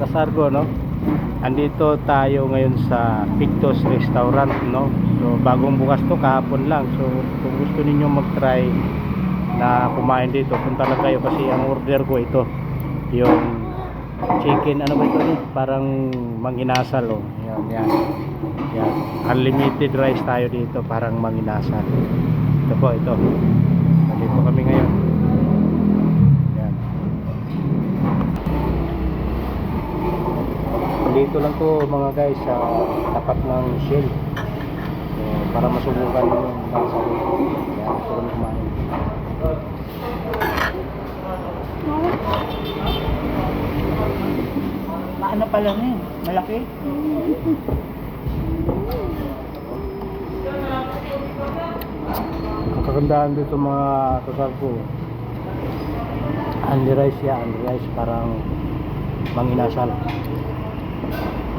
kasargo no? Andito tayo ngayon sa Pictos Restaurant no? So bagong bukas to kahapon lang. So kung gusto niyo mag-try na kumain dito punta lang kayo kasi ang order ko ito. Yung chicken ano ba ito parang manginasal oh. Yan yan. Yan. Unlimited rice tayo dito parang manginasal. Ito po ito. Nandito kami ngayon yan dito lang to mga guys sa tapat ng Shell so, para masubukan nyo yung bangsa dito yan kami kumain Maano pa lang eh. Malaki. ang kagandaan dito mga kasal ko unli rice ya unli rice parang manginasal Thank you.